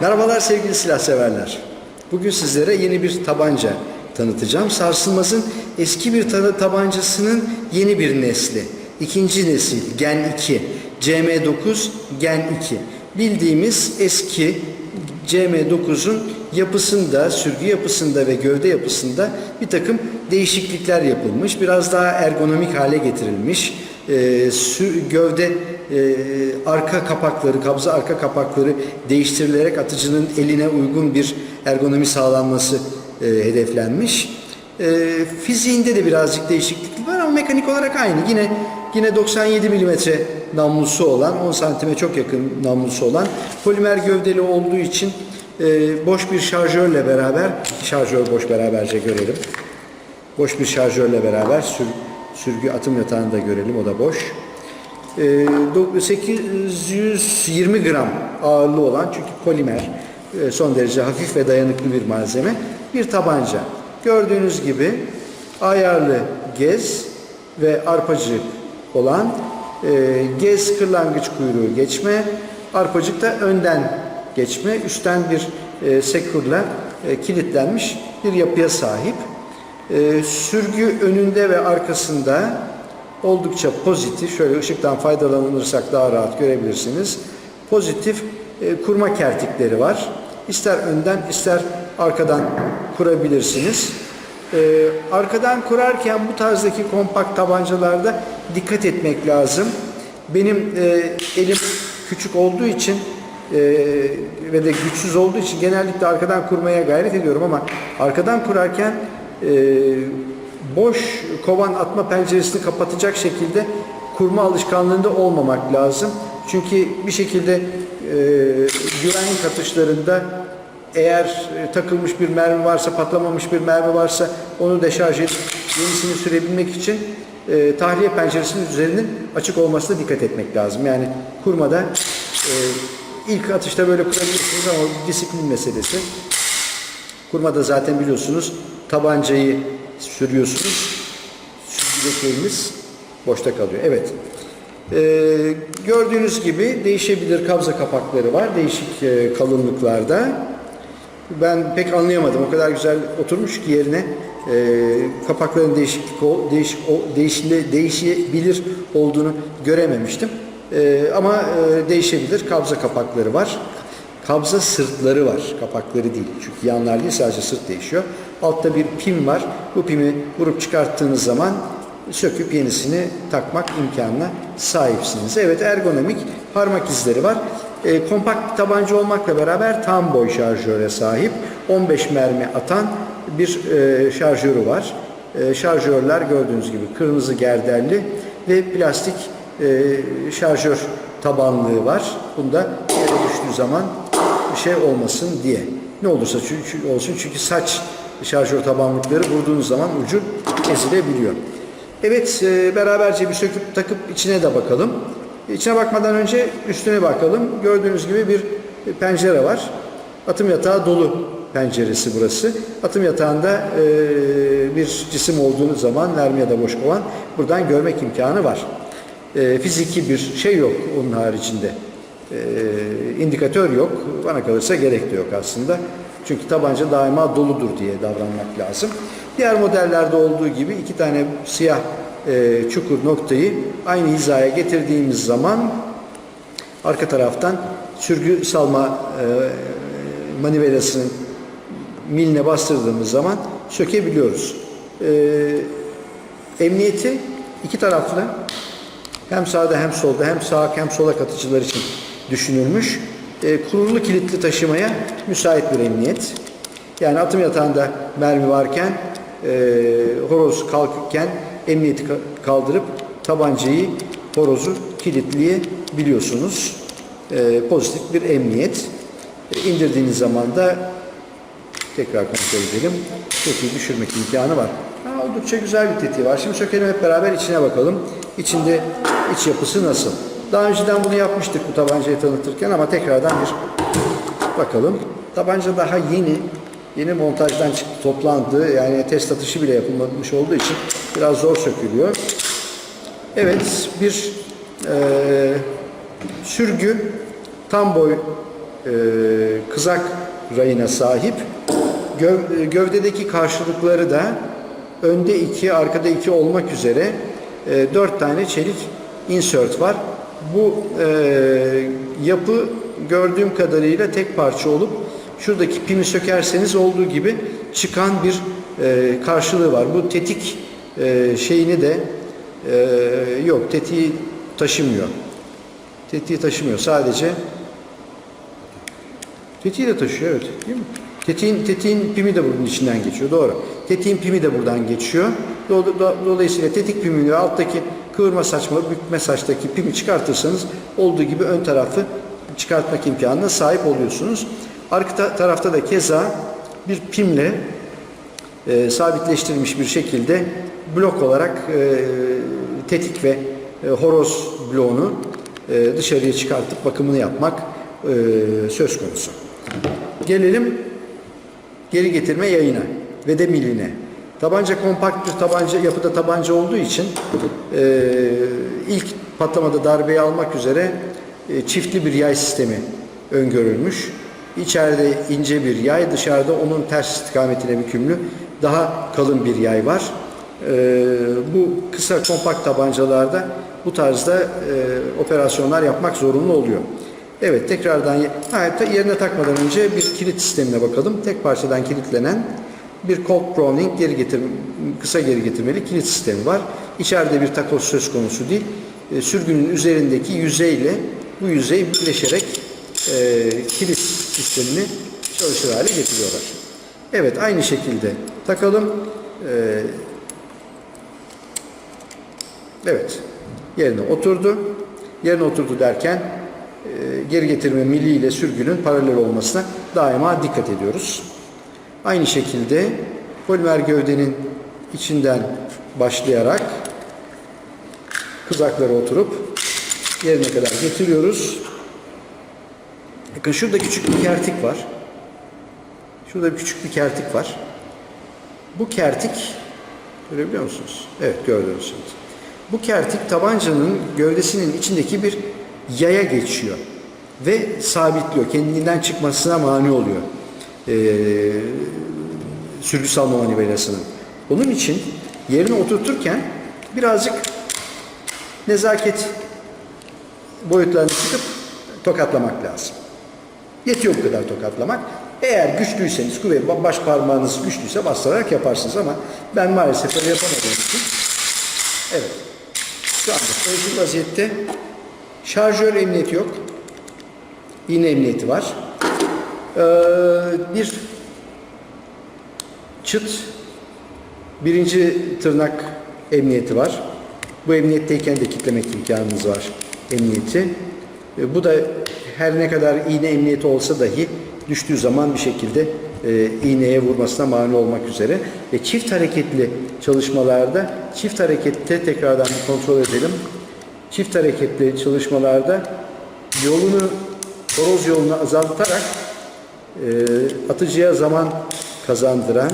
Merhabalar sevgili silah severler. Bugün sizlere yeni bir tabanca tanıtacağım. Sarsılmaz'ın eski bir ta- tabancasının yeni bir nesli. İkinci nesil Gen 2, CM9 Gen 2. Bildiğimiz eski CM9'un yapısında, sürgü yapısında ve gövde yapısında bir takım değişiklikler yapılmış. Biraz daha ergonomik hale getirilmiş. Sü- gövde e, arka kapakları, kabza arka kapakları değiştirilerek atıcının eline uygun bir ergonomi sağlanması e, hedeflenmiş. E, fiziğinde de birazcık değişiklik var ama mekanik olarak aynı. Yine yine 97 mm namlusu olan, 10 santime çok yakın namlusu olan polimer gövdeli olduğu için e, boş bir şarjörle beraber, şarjör boş beraberce görelim. Boş bir şarjörle beraber sür, sürgü atım yatağını da görelim. O da boş. Ee, do- 820 gram ağırlığı olan çünkü polimer e, son derece hafif ve dayanıklı bir malzeme. Bir tabanca. Gördüğünüz gibi ayarlı gez ve arpacık olan e, gez kırlangıç kuyruğu geçme, arpacık da önden geçme, üstten bir e, sekurla e, kilitlenmiş bir yapıya sahip. Ee, sürgü önünde ve arkasında oldukça pozitif, şöyle ışıktan faydalanırsak daha rahat görebilirsiniz. Pozitif e, kurma kertikleri var. İster önden ister arkadan kurabilirsiniz. Ee, arkadan kurarken bu tarzdaki kompakt tabancalarda dikkat etmek lazım. Benim e, elim küçük olduğu için e, ve de güçsüz olduğu için genellikle arkadan kurmaya gayret ediyorum ama arkadan kurarken e, boş kovan atma penceresini kapatacak şekilde kurma alışkanlığında olmamak lazım. Çünkü bir şekilde e, güvenlik atışlarında eğer e, takılmış bir mermi varsa, patlamamış bir mermi varsa onu deşarj edip yenisini sürebilmek için e, tahliye penceresinin üzerinin açık olmasına dikkat etmek lazım. Yani kurmada e, ilk atışta böyle kurabilirsiniz ama disiplin meselesi. Kurmada zaten biliyorsunuz tabancayı sürüyorsunuz. Sürgüdeki boşta kalıyor. Evet. Ee, gördüğünüz gibi değişebilir kabza kapakları var. Değişik e, kalınlıklarda. Ben pek anlayamadım. O kadar güzel oturmuş ki yerine e, kapakların değişiklik o, değişik o, değişile, değişebilir olduğunu görememiştim. E, ama e, değişebilir. Kabza kapakları var. Kabza sırtları var. Kapakları değil. Çünkü yanlar değil sadece sırt değişiyor. Altta bir pim var. Bu pimi vurup çıkarttığınız zaman söküp yenisini takmak imkanına sahipsiniz. Evet ergonomik parmak izleri var. E, kompakt tabanca olmakla beraber tam boy şarjöre sahip. 15 mermi atan bir e, şarjörü var. E, şarjörler gördüğünüz gibi kırmızı gerderli ve plastik e, şarjör tabanlığı var. Bunda yere düştüğü zaman şey olmasın diye. Ne olursa çünkü, olsun çünkü saç şarjör tabanlıkları vurduğunuz zaman ucu ezilebiliyor. Evet e, beraberce bir söküp takıp içine de bakalım. İçine bakmadan önce üstüne bakalım. Gördüğünüz gibi bir pencere var. Atım yatağı dolu penceresi burası. Atım yatağında e, bir cisim olduğu zaman mermi ya da boş kovan buradan görmek imkanı var. E, fiziki bir şey yok onun haricinde. E, indikatör yok. Bana kalırsa gerek de yok aslında. Çünkü tabanca daima doludur diye davranmak lazım. Diğer modellerde olduğu gibi iki tane siyah e, çukur noktayı aynı hizaya getirdiğimiz zaman arka taraftan sürgü salma e, manivelasının miline bastırdığımız zaman sökebiliyoruz. E, emniyeti iki taraflı hem sağda hem solda hem sağ hem sola katıcılar için düşünülmüş. E, kurulu kilitli taşımaya müsait bir emniyet. Yani atım yatağında mermi varken e, horoz kalkırken emniyeti ka- kaldırıp tabancayı horozu kilitleyebiliyorsunuz. E, pozitif bir emniyet. E, indirdiğiniz zaman da tekrar kontrol edelim. Tetiği düşürmek imkanı var. Ha, oldukça güzel bir tetiği var. Şimdi sökelim hep beraber içine bakalım. İçinde iç yapısı nasıl? Daha önceden bunu yapmıştık bu tabancayı tanıtırken ama tekrardan bir bakalım. Tabanca daha yeni. Yeni montajdan çıktı, toplandı. Yani test atışı bile yapılmamış olduğu için biraz zor sökülüyor. Evet, bir eee, sürgü tam boy e, kızak rayına sahip. Göv- e, gövdedeki karşılıkları da önde iki, arkada iki olmak üzere e, dört tane çelik insert var. Bu e, yapı gördüğüm kadarıyla tek parça olup şuradaki pimi sökerseniz olduğu gibi çıkan bir e, karşılığı var. Bu tetik e, şeyini de e, yok tetiği taşımıyor. Tetiği taşımıyor sadece. Tetiği de taşıyor evet değil mi? Tetiğin, tetiğin pimi de bunun içinden geçiyor doğru. Tetiğin pimi de buradan geçiyor. Do- do- Dolayısıyla tetik pimini ve alttaki kıvırma saçma, bükme saçtaki pimi çıkartırsanız olduğu gibi ön tarafı çıkartmak imkanına sahip oluyorsunuz. Arka ta- tarafta da keza bir pimle e, sabitleştirilmiş bir şekilde blok olarak e, tetik ve e, horoz bloğunu e, dışarıya çıkartıp bakımını yapmak e, söz konusu. Gelelim geri getirme yayına ve de miline. Tabanca kompakt bir tabanca yapıda tabanca olduğu için e, ilk patlamada darbeyi almak üzere e, çiftli bir yay sistemi öngörülmüş. İçeride ince bir yay, dışarıda onun ters istikametine bükümlü daha kalın bir yay var. E, bu kısa kompakt tabancalarda bu tarzda e, operasyonlar yapmak zorunlu oluyor. Evet tekrardan ye- ha, ta- yerine takmadan önce bir kilit sistemine bakalım. Tek parçadan kilitlenen bir Colt Browning geri getir, kısa geri getirmeli kilit sistemi var. İçeride bir takoz söz konusu değil. E, sürgünün üzerindeki yüzeyle bu yüzey birleşerek e, kilit sistemini çalışır hale getiriyorlar. Evet aynı şekilde takalım. E, evet yerine oturdu. Yerine oturdu derken e, geri getirme mili ile sürgünün paralel olmasına daima dikkat ediyoruz. Aynı şekilde polimer gövdenin içinden başlayarak kızaklara oturup yerine kadar getiriyoruz. Bakın şurada küçük bir kertik var. Şurada küçük bir kertik var. Bu kertik görebiliyor musunuz? Evet gördünüz şimdi. Bu kertik tabancanın gövdesinin içindeki bir yaya geçiyor ve sabitliyor. Kendinden çıkmasına mani oluyor. Ee, sürgü salma manivelasının. Onun için yerine oturturken birazcık nezaket boyutlarını çıkıp tokatlamak lazım. Yetiyor bu kadar tokatlamak. Eğer güçlüyseniz, kuvvet, baş parmağınız güçlüyse bastırarak yaparsınız ama ben maalesef öyle yapamadığım için evet. Şu anda çalışır vaziyette şarjör emniyeti yok. İğne emniyeti var. Ee, bir çıt birinci tırnak emniyeti var. Bu emniyetteyken de kitlemek imkanınız var emniyeti. E, Bu da her ne kadar iğne emniyeti olsa dahi düştüğü zaman bir şekilde e, iğneye vurmasına mani olmak üzere. Ve çift hareketli çalışmalarda, çift harekette tekrardan kontrol edelim. Çift hareketli çalışmalarda yolunu, horoz yolunu azaltarak e, atıcıya zaman kazandıran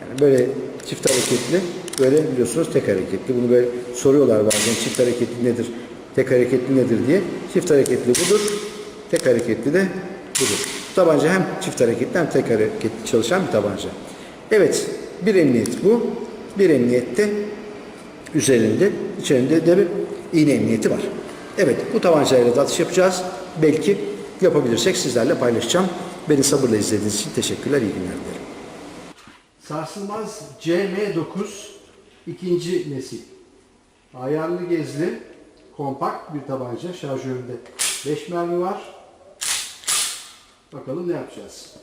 yani böyle çift hareketli böyle biliyorsunuz tek hareketli. Bunu böyle soruyorlar bazen çift hareketli nedir tek hareketli nedir diye. Çift hareketli budur tek hareketli de budur. Tabanca hem çift hareketli hem tek hareketli çalışan bir tabanca. Evet bir emniyet bu. Bir emniyette üzerinde içerisinde de bir iğne emniyeti var. Evet bu tabancayla da atış yapacağız. Belki yapabilirsek sizlerle paylaşacağım. Beni sabırla izlediğiniz için teşekkürler iyi günler dilerim. Sarsılmaz CM9 ikinci nesil. Ayarlı gezli, kompakt bir tabanca. Şarjöründe 5 mermi var. Bakalım ne yapacağız.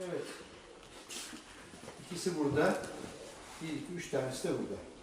Evet. Burada. Bir, iki, üç tanesi de burada.